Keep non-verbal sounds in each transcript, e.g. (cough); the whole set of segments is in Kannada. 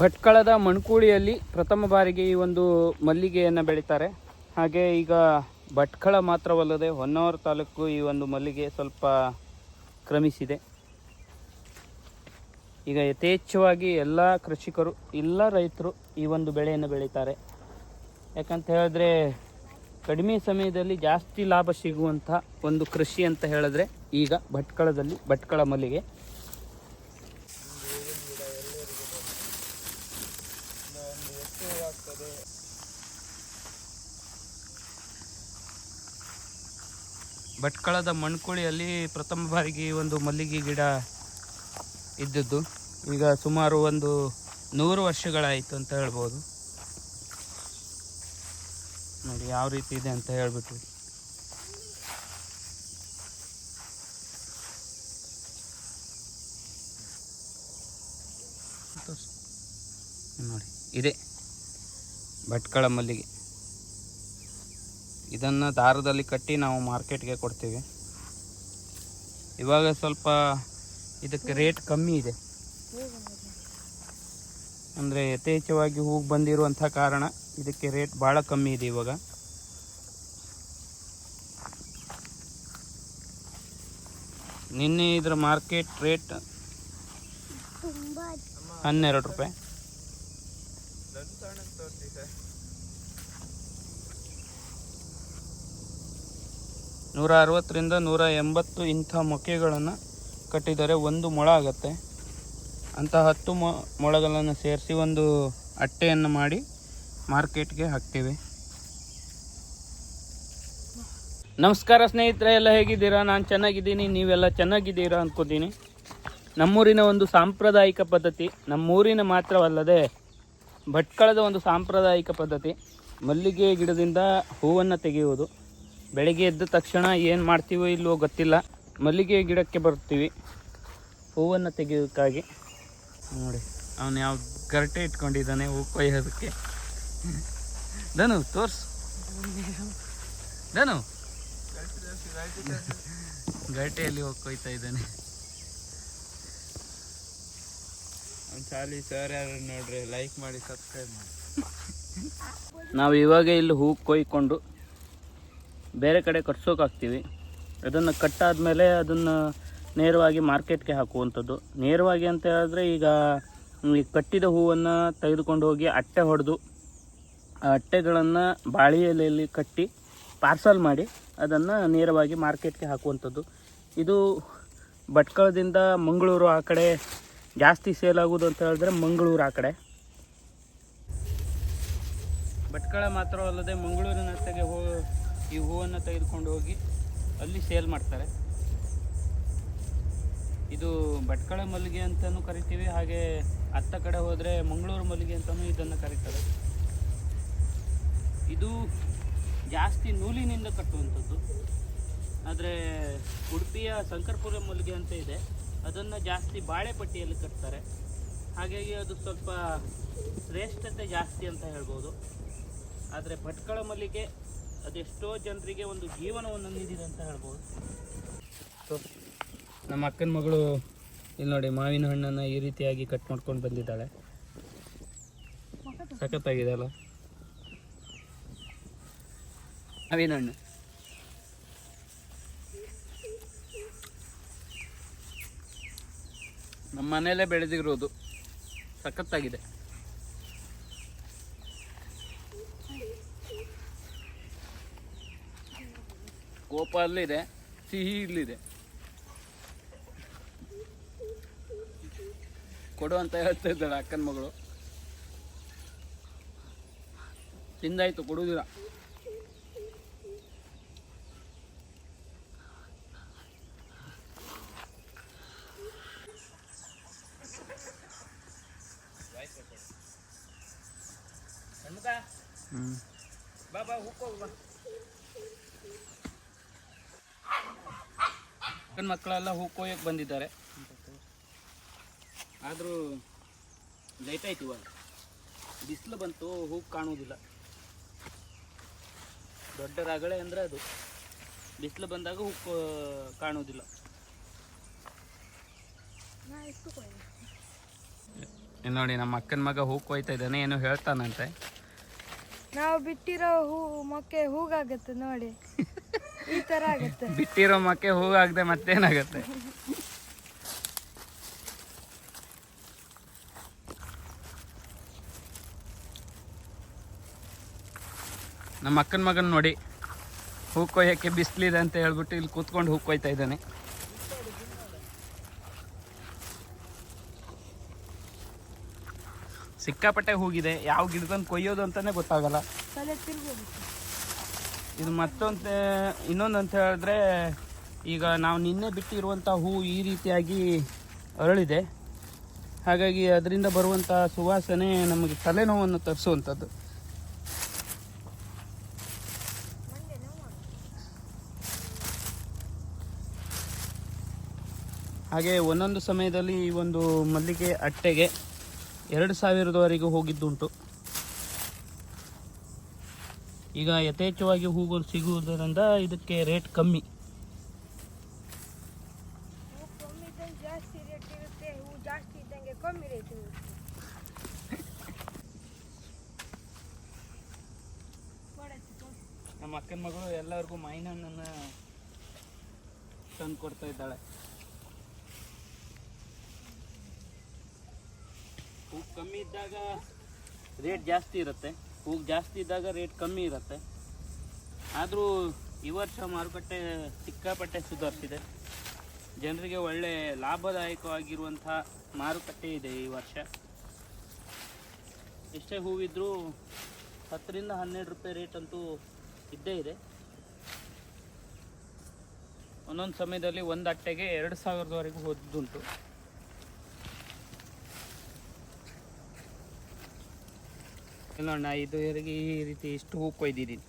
ಭಟ್ಕಳದ ಮಣ್ಕೂಳಿಯಲ್ಲಿ ಪ್ರಥಮ ಬಾರಿಗೆ ಈ ಒಂದು ಮಲ್ಲಿಗೆಯನ್ನು ಬೆಳೀತಾರೆ. ಹಾಗೆ ಈಗ ಭಟ್ಕಳ ಮಾತ್ರವಲ್ಲದೆ ಹೊನ್ನಾವರ ತಾಲೂಕು ಈ ಒಂದು ಮಲ್ಲಿಗೆ ಸ್ವಲ್ಪ ಕ್ರಮಿಸಿದೆ. ಈಗ ಯಥೇಚ್ಛವಾಗಿ ಎಲ್ಲ ಕೃಷಿಕರು, ಎಲ್ಲ ರೈತರು ಈ ಒಂದು ಬೆಳೆಯನ್ನು ಬೆಳೀತಾರೆ. ಯಾಕಂತ ಹೇಳಿದ್ರೆ ಕಡಿಮೆ ಸಮಯದಲ್ಲಿ ಜಾಸ್ತಿ ಲಾಭ ಸಿಗುವಂಥ ಒಂದು ಕೃಷಿ ಅಂತ ಹೇಳಿದ್ರೆ ಈಗ ಭಟ್ಕಳದಲ್ಲಿ ಭಟ್ಕಳ ಮಲ್ಲಿಗೆ. ಭಟ್ಕಳದ ಮಣ್ಕುಳಿಯಲ್ಲಿ ಪ್ರಥಮ ಬಾರಿಗೆ ಒಂದು ಮಲ್ಲಿಗೆ ಗಿಡ ಇದ್ದದ್ದು. ಈಗ ಸುಮಾರು ಒಂದು ನೂರು ವರ್ಷಗಳಾಯಿತು ಅಂತ ಹೇಳ್ಬೋದು. ನೋಡಿ ಯಾವ ರೀತಿ ಇದೆ ಅಂತ ಹೇಳ್ಬಿಟ್ಟು. ನೋಡಿ, ಇದೆ ಭಟ್ಕಳ ಮಲ್ಲಿಗೆ. ಇದನ್ನು ದಾರದಲ್ಲಿ ಕಟ್ಟಿ ನಾವು ಮಾರ್ಕೆಟ್ಗೆ ಕೊಡ್ತೀವಿ. ಇವಾಗ ಸ್ವಲ್ಪ ಇದಕ್ಕೆ ರೇಟ್ ಕಮ್ಮಿ ಇದೆ. ಅಂದರೆ ಯಥೇಚ್ಛವಾಗಿ ಹೂವು ಬಂದಿರುವಂಥ ಕಾರಣ ಇದಕ್ಕೆ ರೇಟ್ ಭಾಳ ಕಮ್ಮಿ ಇದೆ ಇವಾಗ. ನಿನ್ನೆ ಇದರ ಮಾರ್ಕೆಟ್ ರೇಟ್ ಹನ್ನೆರಡು ರೂಪಾಯಿ. ನೂರ ಅರವತ್ತರಿಂದ ನೂರ ಎಂಬತ್ತು ಇಂಥ ಮೊಕ್ಕೆಗಳನ್ನು ಕಟ್ಟಿದರೆ ಒಂದು ಮೊಳ ಆಗುತ್ತೆ. ಅಂತ ಹತ್ತು ಮೊ, ಮೊಳಗಳನ್ನು ಸೇರಿಸಿ ಒಂದು ಅಟ್ಟೆಯನ್ನು ಮಾಡಿ ಮಾರ್ಕೆಟ್ಗೆ ಹಾಕ್ತೀವಿ. ನಮಸ್ಕಾರ ಸ್ನೇಹಿತರೆ, ಎಲ್ಲ ಹೇಗಿದ್ದೀರಾ? ನಾನು ಚೆನ್ನಾಗಿದ್ದೀನಿ. ನೀವೆಲ್ಲ ಚೆನ್ನಾಗಿದ್ದೀರಾ ಅಂದ್ಕೋತೀನಿ ನಮ್ಮೂರಿನ ಒಂದು ಸಾಂಪ್ರದಾಯಿಕ ಪದ್ಧತಿ, ನಮ್ಮೂರಿನ ಮಾತ್ರವಲ್ಲದೆ ಭಟ್ಕಳದ ಒಂದು ಸಾಂಪ್ರದಾಯಿಕ ಪದ್ಧತಿ, ಮಲ್ಲಿಗೆ ಗಿಡದಿಂದ ಹೂವನ್ನು ತೆಗೆಯುವುದು. ಬೆಳಗ್ಗೆ ಎದ್ದ ತಕ್ಷಣ ಏನು ಮಾಡ್ತೀವೋ ಇಲ್ಲವೋ ಗೊತ್ತಿಲ್ಲ. ಮಲ್ಲಿಗೆ ಗಿಡಕ್ಕೆ ಬರ್ತೀವಿ. ಹೂವನ್ನು ತೆಗೆಯೋದಕ್ಕಾಗಿ. ನೋಡಿ, ಅವನು ಯಾವ ಗರಟೆ ಇಟ್ಕೊಂಡಿದ್ದಾನೆ, ಹೂ ಕೊಯ್ಯೋದಕ್ಕೆ. ಧನು, ತೋರ್ಸು. ಧನು. ಗರಟೆಯಲ್ಲಿ ಹೋಗಿ ಕೊಯ್ತಾ ಇದ್ದಾನೆ. ಚಾಲಿ ಸರ್ ಯಾರು ನೋಡ್ರಿ ಲೈಕ್ ಮಾಡಿ ಸಬ್ಸ್ಕ್ರೈಬ್ ಮಾಡಿ. ನಾವು ಇವಾಗ ಇಲ್ಲಿ ಹೂ ಕೊಯ್ಕೊಂಡು ಬೇರೆ ಕಡೆ ಕಟ್ಸೋಕೆ ಹಾಕ್ತೀವಿ. ಅದನ್ನು ಕಟ್ಟಾದಮೇಲೆ ಅದನ್ನು ನೇರವಾಗಿ ಮಾರ್ಕೆಟ್ಗೆ ಹಾಕುವಂಥದ್ದು. ನೇರವಾಗಿ ಅಂತ ಹೇಳಿದ್ರೆ ಈಗ ಈ ಕಟ್ಟಿದ ಹೂವನ್ನು ತೆಗೆದುಕೊಂಡು ಹೋಗಿ ಅಟ್ಟೆ ಹೊಡೆದು, ಆ ಅಟ್ಟೆಗಳನ್ನು ಬಾಳಿ ಎಲೆಯಲ್ಲಿ ಕಟ್ಟಿ ಪಾರ್ಸಲ್ ಮಾಡಿ ಅದನ್ನು ನೇರವಾಗಿ ಮಾರ್ಕೆಟ್ಗೆ ಹಾಕುವಂಥದ್ದು. ಇದು ಭಟ್ಕಳದಿಂದ ಮಂಗಳೂರು ಆ ಕಡೆ ಜಾಸ್ತಿ ಸೇಲ್ ಆಗೋದು ಅಂತ ಹೇಳಿದ್ರೆ ಮಂಗಳೂರು ಆ ಕಡೆ. ಭಟ್ಕಳ ಮಾತ್ರವಲ್ಲದೆ ಮಂಗಳೂರಿನ ಹತ್ತಿಗೆ ಹೋ ಈ ಹೂವನ್ನು ತೆಗೆದುಕೊಂಡು ಹೋಗಿ ಅಲ್ಲಿ ಸೇಲ್ ಮಾಡ್ತಾರೆ. ಇದು ಭಟ್ಕಳ ಮಲ್ಲಿಗೆ ಅಂತಲೂ ಕರಿತೀವಿ, ಹಾಗೆ ಅತ್ತ ಕಡೆ ಹೋದರೆ ಮಂಗಳೂರು ಮಲ್ಲಿಗೆ ಅಂತಲೂ ಇದನ್ನು ಕರೀತಾರೆ. ಇದು ಜಾಸ್ತಿ ನೂಲಿನಿಂದ ಕಟ್ಟುವಂಥದ್ದು. ಆದರೆ ಉಡುಪಿಯ ಶಂಕರ್ಪುರ ಮಲ್ಲಿಗೆ ಅಂತ ಇದೆ. ಅದನ್ನು ಜಾಸ್ತಿ ಬಾಳೆಪಟ್ಟಿಯಲ್ಲಿ ಕಟ್ತಾರೆ. ಹಾಗಾಗಿ ಅದು ಸ್ವಲ್ಪ ಶ್ರೇಷ್ಠತೆ ಜಾಸ್ತಿ ಅಂತ ಹೇಳ್ಬೋದು. ಆದರೆ ಭಟ್ಕಳ ಮಲ್ಲಿಗೆ ಅದೆಷ್ಟೋ ಜನರಿಗೆ ಒಂದು ಜೀವನವನ್ನು ನೀಡಿದೆ ಅಂತ ಹೇಳ್ಬೋದು. ನಮ್ಮ ಅಕ್ಕನ ಮಗಳು ಇಲ್ಲಿ ನೋಡಿ, ಮಾವಿನ ಹಣ್ಣನ್ನು ಈ ರೀತಿಯಾಗಿ ಕಟ್ ಮಾಡ್ಕೊಂಡು ಬಂದಿದ್ದಾಳೆ. ಸಖತ್ತಾಗಿದೆ ಅಲ್ಲ? ಮಾವಿನ ಹಣ್ಣು. ನಮ್ಮ ಮನೆಯಲ್ಲೇ ಬೆಳೆದಿರೋದು. ಸಖತ್ತಾಗಿದೆ. ಕೋಪ ಅಲ್ಲಿದೆ ಸಿಹಿ ಇಲ್ಲಿದೆ ಕೊಡು ಅಂತ ಹೇಳ್ತಾ ಇದ್ದಾಳೆ ಅಕ್ಕನ ಮಗಳು. ತಿಂದಾಯ್ತು ಕೊಡುವುದಿಲ್ಲ ಹ್ಮ್. ಬಾ ಬಾ ಹೋಗೋ ಬಾ. ಅಕ್ಕನ ಮಕ್ಕಳೆಲ್ಲ ಹೂ ಕೊಯ್ಯಕ್ಕೆ ಬಂದಿದ್ದಾರೆ. ಆದರೂ ಲೈಟ್ ಆಯ್ತು ಇವಾಗ. ಬಿಸಿಲು ಬಂತು ಹೂ ಕಾಣುವುದಿಲ್ಲ. ದೊಡ್ಡ ರಗಳೆ ಅಂದರೆ ಅದು. ಬಿಸಿಲು ಬಂದಾಗ ಹೂ ಕೋ- ಕಾಣುವುದಿಲ್ಲ. ನೋಡಿ ನಮ್ಮ ಅಕ್ಕನ ಮಗ ಹೂ ಕೊಯ್ತಾ ಇದ್ದಾನೆ ಏನೋ ಹೇಳ್ತಾನಂತೆ. ನಾವು ಬಿಟ್ಟಿರೋ ಹೂ ಮೊಕ್ಕೆ ಹೂಗಾಗತ್ತೆ ನೋಡಿ. (laughs) ಈ ತರ ಆಗುತ್ತೆ. ಬಿಟ್ಟಿರೋ ಮಕ್ಕೆ ಹೂವಾಗದೆ ಮತ್ತೇನಾಗತ್ತೆ? ನಮ್ಮ ಅಕ್ಕನ ಮಗನ್ ನೋಡಿ ಹೂ ಕೊಯ್ಯಕ್ಕೆ ಬಿಸಿಲಿದೆ ಅಂತ ಹೇಳ್ಬಿಟ್ಟು ಇಲ್ಲಿ ಕೂತ್ಕೊಂಡು ಹೂ ಕೊಯ್ತಾ ಇದ್ದಾನೆ. ಸಿಕ್ಕಾಪಟ್ಟೆ ಹೂಗಿದೆ ಯಾವ ಗಿಡದನ್ನು ಕೊಯ್ಯೋದು ಅಂತಾನೆ ಗೊತ್ತಾಗಲ್ಲ. ಇದು ಮತ್ತೊಂದು ಇನ್ನೊಂದು ಅಂತ ಹೇಳಿದ್ರೆ, ಈಗ ನಾವು ನಿನ್ನೆ ಬಿಟ್ಟಿರುವಂಥ ಹೂವು ಈ ರೀತಿಯಾಗಿ ಅರಳಿದೆ. ಹಾಗಾಗಿ ಅದರಿಂದ ಬರುವಂಥ ಸುವಾಸನೆ ನಮಗೆ ತಲೆನೋವನ್ನು ತರಿಸುವಂಥದ್ದು ಹಾಗೆ ಒಂದೊಂದು ಸಮಯದಲ್ಲಿ ಈ ಒಂದು ಮಲ್ಲಿಗೆ ಅಟ್ಟೆಗೆ ಎರಡು ಸಾವಿರದವರೆಗೂ ಹೋಗಿದ್ದುಂಟು. ಈಗ ಯಥೇಚ್ಛವಾಗಿ ಹೂಗಳು ಸಿಗುವುದರಿಂದ ಇದಕ್ಕೆ ರೇಟ್ ಕಮ್ಮಿ. ನಮ್ಮ ಅಕ್ಕನ ಮಗಳು ಎಲ್ಲರಿಗೂ ಮೈನಣ್ಣನ್ನು ತಂದು ಕೊಡ್ತಾ ಇದ್ದಾಳೆ. ಹೂ ಕಮ್ಮಿ ಇದ್ದಾಗ ರೇಟ್ ಜಾಸ್ತಿ ಇರುತ್ತೆ. ಹೂ ಜಾಸ್ತಿ ಇದ್ದಾಗ ರೇಟ್ ಕಮ್ಮಿ ಇರುತ್ತೆ. ಆದರೂ ಈ ವರ್ಷ ಮಾರುಕಟ್ಟೆ ಸಿಕ್ಕಾಪಟ್ಟೆ ಸುಧಾರಿಸಿದೆ. ಜನರಿಗೆ ಒಳ್ಳೆ ಲಾಭದಾಯಕವಾಗಿರುವಂಥ ಮಾರುಕಟ್ಟೆ ಇದೆ ಈ ವರ್ಷ. ಎಷ್ಟೇ ಹೂವಿದ್ರೂ ಹತ್ತರಿಂದ ಹನ್ನೆರಡು ರೂಪಾಯಿ ರೇಟ್ ಅಂತೂ ಇದ್ದೇ ಇದೆ. ಒಂದೊಂದು ಸಮಯದಲ್ಲಿ ಒಂದು ಅಟ್ಟೆಗೆ ಎರಡು ಸಾವಿರದವರೆಗೂ ಹೋದುಂಟು ಇಲ್ಲ ಐದು ಇದುವರೆಗೆ ಈ ರೀತಿ ಇಷ್ಟು ಹೂ ಕೊಯ್ದಿದ್ದೀನಿ.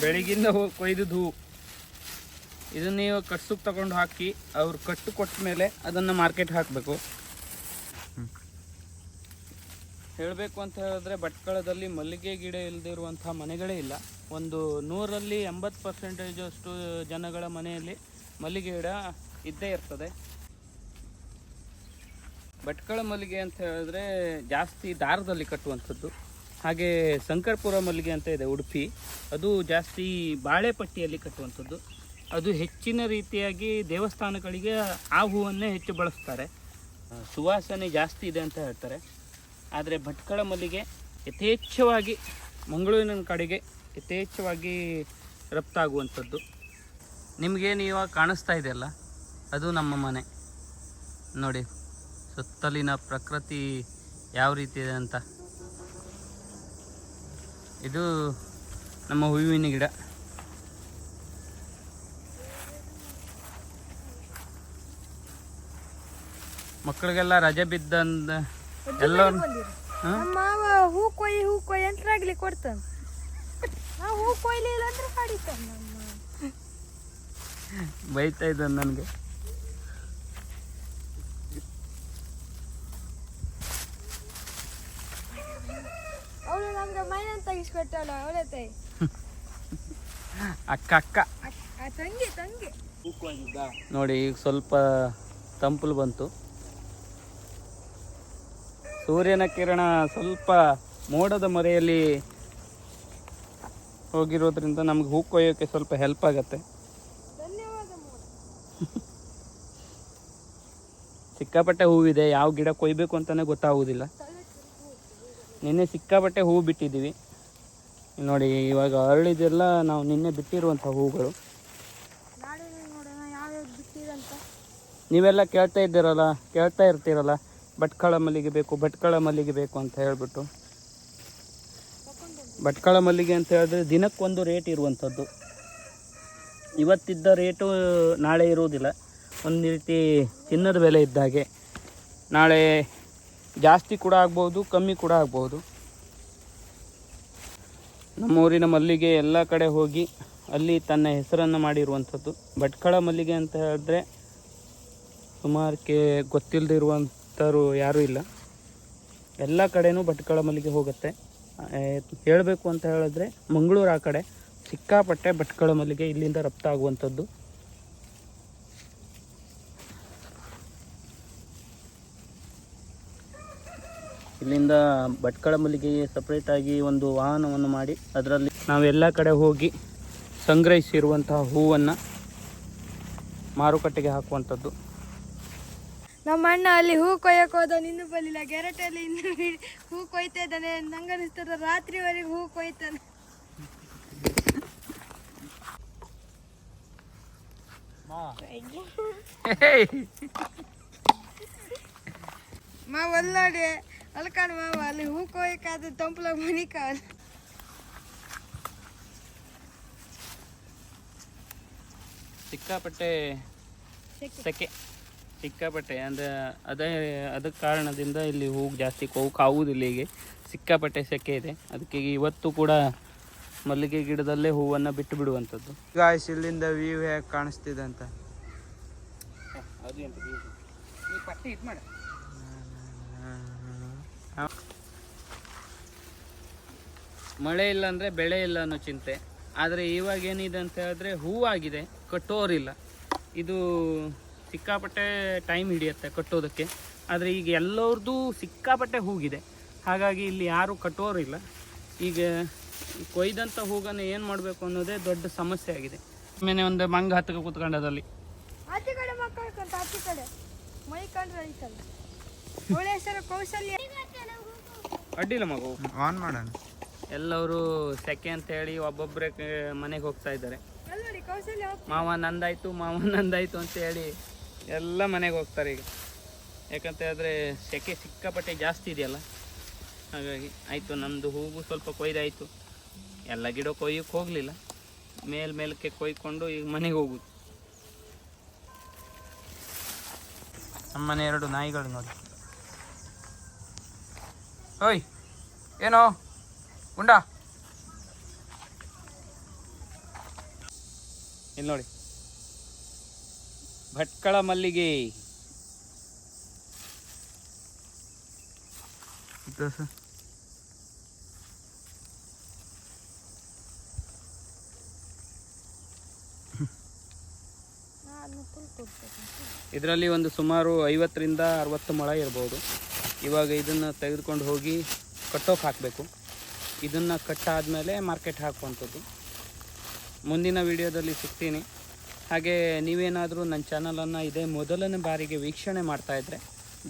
ಬೆಳಗಿಂದ ಹೂ ಕೊಯ್ದಿದ್ದು ಹೂ. ಇದನ್ನ ನೀವು ಕಟ್ಸಕ್ಕೆ ತಗೊಂಡು ಹಾಕಿ ಅವ್ರು ಕಟ್ಟು ಕೊಟ್ಟ ಮೇಲೆ ಅದನ್ನು ಮಾರ್ಕೆಟ್ ಹಾಕಬೇಕು. ಹೇಳಬೇಕು ಅಂತ ಹೇಳಿದ್ರೆ ಭಟ್ಕಳದಲ್ಲಿ ಮಲ್ಲಿಗೆ ಗಿಡ ಇಲ್ಲದೆ ಇರುವಂಥ ಮನೆಗಳೇ ಇಲ್ಲ. ಒಂದು ನೂರಲ್ಲಿ ಎಂಬತ್ತು ಪರ್ಸೆಂಟೇಜ್ ಅಷ್ಟು ಜನಗಳ ಮನೆಯಲ್ಲಿ ಮಲ್ಲಿಗೆ ಗಿಡ ಇದ್ದೇ ಇರ್ತದೆ. ಭಟ್ಕಳ ಮಲ್ಲಿಗೆ ಅಂತ ಹೇಳಿದ್ರೆ ಜಾಸ್ತಿ ದಾರದಲ್ಲಿ ಕಟ್ಟುವಂಥದ್ದು. ಹಾಗೆ ಶಂಕರ್ಪುರ ಮಲ್ಲಿಗೆ ಅಂತ ಇದೆ, ಉಡುಪಿ. ಅದು ಜಾಸ್ತಿ ಬಾಳೆಪಟ್ಟಿಯಲ್ಲಿ ಕಟ್ಟುವಂಥದ್ದು. ಅದು ಹೆಚ್ಚಿನ ರೀತಿಯಾಗಿ ದೇವಸ್ಥಾನಗಳಿಗೆ ಆ ಹೂವನ್ನೇ ಹೆಚ್ಚು ಬಳಸ್ತಾರೆ. ಸುವಾಸನೆ ಜಾಸ್ತಿ ಇದೆ ಅಂತ ಹೇಳ್ತಾರೆ. ಆದರೆ ಭಟ್ಕಳ ಮಲ್ಲಿಗೆ ಯಥೇಚ್ಛವಾಗಿ ಮಂಗಳೂರಿನ ಕಡೆಗೆ ಯಥೇಚ್ಛವಾಗಿ ರಫ್ತಾಗುವಂಥದ್ದು. ನಿಮಗೇನು ಇವಾಗ ಕಾಣಿಸ್ತಾ ಇದೆಯಲ್ಲ? ಅದು ನಮ್ಮ ಮನೆ. ನೋಡಿ. ಸುತ್ತಲಿನ ಪ್ರಕೃತಿ ಯಾವ ರೀತಿ ಇದೆ ಅಂತ. ಇದು ನಮ್ಮ ಹೂವಿನ ಗಿಡ. ಮಕ್ಕಳಿಗೆಲ್ಲ ರಜೆ ಬಿದ್ದಂದ ಎಲ್ಲರೂ ನಮ್ಮ ಮಾವ ಹೂ ಕೊಯ್ಯಿ ಹೂ ಕೊಯ್ಯಿ ಅಂತ ರಾಗ್ಲಿ ಕೊಡ್ತಾನೆ ಹೂ ಕೊಯ್ಲಿಲ್ಲ ಅಂದ್ರೆ ಬೈತಾ ಇದ್ದಾನೆ ನನಗೆ. ಅವಳು ನಮ್ಗೆ ಮೈನನ್ ಅವಳೆ ತೈ ಅಕ್ಕ ಅಕ್ಕ. ಆ ತಂಗಿ ತಂಗಿ. ನೋಡಿ ಈಗ ಸ್ವಲ್ಪ ತಂಪಲು ಬಂತು. ಸೂರ್ಯನ ಕಿರಣ ಸ್ವಲ್ಪ ಮೋಡದ ಮರೆಯಲ್ಲಿ ಹೋಗಿರೋದ್ರಿಂದ ನಮ್ಗೆ ಹೂ ಕೊಯ್ಯೋಕ್ಕೆ ಸ್ವಲ್ಪ ಹೆಲ್ಪ್ ಆಗತ್ತೆ. ಧನ್ಯವಾದ ಮೋಡ. (laughs) ಸಿಕ್ಕಾಪಟ್ಟೆ ಹೂವಿದೆ ಯಾವ ಗಿಡ ಕೊಯ್ಬೇಕು ಅಂತಾನೆ ತಿರ್ಗ್ಬೋದು. ನಿನ್ನೆ ಸಿಕ್ಕಾಪಟ್ಟೆ ಹೂ ಬಿಟ್ಟಿದ್ದೀವಿ. ನೋಡಿ ಇವಾಗ ಅರಳಿದೆಲ್ಲ ನಾವು ನಿನ್ನೆ ಬಿಟ್ಟಿರುವಂಥ ಹೂಗಳು ನೀವೆಲ್ಲ ಕೇಳ್ತಾ ಇದ್ದೀರಲ್ಲ ಕೇಳ್ತಾ ಇರ್ತೀರಲ್ಲ ಭಟ್ಕಳ ಮಲ್ಲಿಗೆ ಬೇಕು ಭಟ್ಕಳ ಮಲ್ಲಿಗೆ ಬೇಕು ಅಂತ ಹೇಳ್ಬಿಟ್ಟು. ಭಟ್ಕಳ ಮಲ್ಲಿಗೆ ಅಂತ ಹೇಳಿದ್ರೆ ದಿನಕ್ಕೊಂದು ರೇಟ್ ಇರುವಂಥದ್ದು. ಇವತ್ತಿದ್ದ ರೇಟು ನಾಳೆ ಇರುವುದಿಲ್ಲ. ಒಂದು ರೀತಿ ಚಿನ್ನದ ಬೆಲೆ ಇದ್ದ ಹಾಗೆ. ನಾಳೆ ಜಾಸ್ತಿ ಕೂಡ ಆಗ್ಬೋದು, ಕಮ್ಮಿ ಕೂಡ ಆಗ್ಬೋದು. ನಮ್ಮೂರಿನ ಮಲ್ಲಿಗೆ ಎಲ್ಲ ಕಡೆ ಹೋಗಿ ಅಲ್ಲಿ ತನ್ನ ಹೆಸರನ್ನು ಮಾಡಿರುವಂಥದ್ದು. ಭಟ್ಕಳ ಮಲ್ಲಿಗೆ ಅಂತ ಹೇಳಿದ್ರೆ ಸುಮಾರಕ್ಕೆ ಗೊತ್ತಿಲ್ಲದಿರುವಂಥವ್ರು ಯಾರೂ ಇಲ್ಲ. ಎಲ್ಲ ಕಡೆನೂ ಭಟ್ಕಳ ಮಲ್ಲಿಗೆ ಹೋಗುತ್ತೆ. ಹೇಳಬೇಕು ಅಂತ ಹೇಳಿದ್ರೆ ಮಂಗಳೂರು ಆ ಕಡೆ ಸಿಕ್ಕಾಪಟ್ಟೆ ಭಟ್ಕಳ ಮಲ್ಲಿಗೆ ಇಲ್ಲಿಂದ ರಫ್ತಾಗುವಂಥದ್ದು ಇಲ್ಲಿಂದ ಭಟ್ಕಳ ಮಲ್ಲಿಗೆ ಸಪ್ರೇಟಾಗಿ ಒಂದು ವಾಹನವನ್ನು ಮಾಡಿ ಅದರಲ್ಲಿ ನಾವೆಲ್ಲ ಕಡೆ ಹೋಗಿ ಸಂಗ್ರಹಿಸಿರುವಂತಹ ಹೂವನ್ನು ಮಾರುಕಟ್ಟೆಗೆ ಹಾಕುವಂಥದ್ದು. ನಮ್ಮ ಅಣ್ಣ ಅಲ್ಲಿ ಹೂ ಕೊಯ್ಯಕ್ಕೆ ಹೋದ ನಿನ್ನ ಬರಲಿಲ್ಲ. ಗೆರಟೆಯಲ್ಲಿ ಇನ್ನು ಹೂ ಕೊಯ್ತಾ ಇದ್ದಾನೆ. ನಂಗನಿಸ್ತದ ರಾತ್ರಿವರೆಗೆ ಹೂ ಕೊಯ್ತಾನೆ. ಮಾವ ಅಲ್ಲಾಡಿ ಅಲ್ಕಾಣ ಮಾವ ಅಲ್ಲಿ ಹೂ ಕೊಯ್ಯಕ್ಕಾದ ತಂಪಲ ಮನಿ ಕಾಲ ಸಿಕ್ಕಾಪಟ್ಟೆ ಸೆಕೆ. ಸಿಕ್ಕಾಪಟ್ಟೆ ಅಂದರೆ ಅದೇ ಅದಕ್ಕೆ ಕಾರಣದಿಂದ ಇಲ್ಲಿ ಹೂವು ಜಾಸ್ತಿ ಕೋವಕ್ಕೆ ಆಗುವುದಿಲ್ಲ ಹೀಗೆ. ಸಿಕ್ಕಾಪಟ್ಟೆ ಸೆಕೆ ಇದೆ. ಅದಕ್ಕೆ ಇವತ್ತು ಕೂಡ ಮಲ್ಲಿಗೆ ಗಿಡದಲ್ಲೇ ಹೂವನ್ನು ಬಿಟ್ಟು ಬಿಡುವಂಥದ್ದು. ಗಾಯ್ಸ್ ಇಲ್ಲಿಂದ ವ್ಯೂ ಹೇಗೆ ಕಾಣಿಸ್ತಿದೆ ಅಂತ? ಅದು ಎಂತ ಪಟ್ಟಿ ಇದು ಮಾಡ. ಮಳೆ ಇಲ್ಲ ಅಂದರೆ ಬೆಳೆ ಇಲ್ಲ ಅನ್ನೋ ಚಿಂತೆ. ಆದರೆ ಇವಾಗ ಏನಿದೆ ಅಂತ ಹೇಳಿದ್ರೆ ಹೂವಾಗಿದೆ, ಕಟ್ಟೋರಿಲ್ಲ. ಇದು ಸಿಕ್ಕಾಪಟ್ಟೆ ಟೈಮ್ ಹಿಡಿಯುತ್ತೆ ಕಟ್ಟೋದಕ್ಕೆ. ಆದರೆ ಈಗ ಎಲ್ಲರದ್ದು ಸಿಕ್ಕಾಪಟ್ಟೆ ಹೂಗಿದೆ. ಹಾಗಾಗಿ ಇಲ್ಲಿ ಯಾರೂ ಕಟ್ಟೋರಿಲ್ಲ. ಈಗ ಕೊಯ್ದಂಥ ಹೂಗನ್ನು ಏನು ಮಾಡಬೇಕು ಅನ್ನೋದೇ ದೊಡ್ಡ ಸಮಸ್ಯೆ ಆಗಿದೆ. ಆಮೇಲೆ ಒಂದು ಮಂಗ ಹತ್ತಕ ಕೂತ್ಕೊಂಡದಲ್ಲಿ ಆಚೆ ಅಡ್ಡಿಲ್ಲ ಮಗು. ಆನ್ ಮಾಡೋಣ. ಎಲ್ಲರೂ ಸೆಕೆ ಅಂತ ಹೇಳಿ ಒಬ್ಬೊಬ್ಬರೇ ಮನೆಗೆ ಹೋಗ್ತಾ ಇದ್ದಾರೆ. ಮಾವ ನಂದಾಯ್ತು ಮಾವ ನಂದಾಯ್ತು ಅಂತ ಹೇಳಿ ಎಲ್ಲ ಮನೆಗೆ ಹೋಗ್ತಾರೆ ಈಗ. ಯಾಕಂತ ಹೇಳಿದ್ರೆ ಸೆಕೆ ಸಿಕ್ಕಾಪಟ್ಟೆ ಜಾಸ್ತಿ ಇದೆಯಲ್ಲ? ಹಾಗಾಗಿ ಆಯಿತು ನಮ್ಮದು ಹೂವು ಸ್ವಲ್ಪ ಕೊಯ್ದಾಯಿತು. ಎಲ್ಲ ಗಿಡ ಕೊಯ್ಯಕ್ಕೆ ಹೋಗಲಿಲ್ಲ. ಮೇಲ್ ಮೇಲಕ್ಕೆ ಕೊಯ್ಕೊಂಡು ಈಗ ಮನೆಗೆ ಹೋಗುದು. ನಮ್ಮನೆ ಎರಡು ನಾಯಿಗಳು ನೋಡಿ. ಓಯ್ ಏನೋ ಉಂಡಾ? ಇಲ್ಲಿ ನೋಡಿ. ಭಟ್ಕಳ ಮಲ್ಲಿಗೆ. ಇದರಲ್ಲಿ ಒಂದು ಸುಮಾರು ಐವತ್ತರಿಂದ ಅರವತ್ತು ಮೊಳ ಇರ್ಬೋದು. ಇವಾಗ ಇದನ್ನು ತೆಗೆದುಕೊಂಡು ಹೋಗಿ ಕಟ್ಟೋಕೆ ಹಾಕಬೇಕು. ಇದನ್ನು ಕಟ್ಟಾದಮೇಲೆ ಮಾರ್ಕೆಟ್ ಹಾಕುವಂಥದ್ದು. ಮುಂದಿನ ವಿಡಿಯೋದಲ್ಲಿ ಸಿಗ್ತೀನಿ. ಹಾಗೆ ನೀವೇನಾದರೂ ನನ್ನ ಚಾನಲನ್ನು ಇದೇ ಮೊದಲನೇ ಬಾರಿಗೆ ವೀಕ್ಷಣೆ ಮಾಡ್ತಾಯಿದ್ರೆ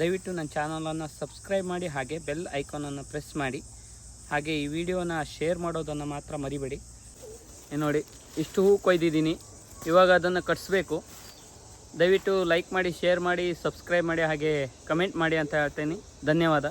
ದಯವಿಟ್ಟು ನನ್ನ ಚಾನಲನ್ನು ಸಬ್ಸ್ಕ್ರೈಬ್ ಮಾಡಿ, ಹಾಗೆ ಬೆಲ್ ಐಕಾನನ್ನು ಪ್ರೆಸ್ ಮಾಡಿ. ಹಾಗೆ ಈ ವಿಡಿಯೋನ ಶೇರ್ ಮಾಡೋದನ್ನು ಮಾತ್ರ ಮರಿಬೇಡಿ. ನೋಡಿ, ಇಷ್ಟು ಹೂ ಕೊಯ್ದಿದ್ದೀನಿ. ಇವಾಗ ಅದನ್ನು ಕಟ್ಸ್ಬೇಕು. ದಯವಿಟ್ಟು ಲೈಕ್ ಮಾಡಿ ಶೇರ್ ಮಾಡಿ ಸಬ್ಸ್ಕ್ರೈಬ್ ಮಾಡಿ ಹಾಗೆ ಕಮೆಂಟ್ ಮಾಡಿ ಅಂತ ಹೇಳ್ತೀನಿ. ಧನ್ಯವಾದ.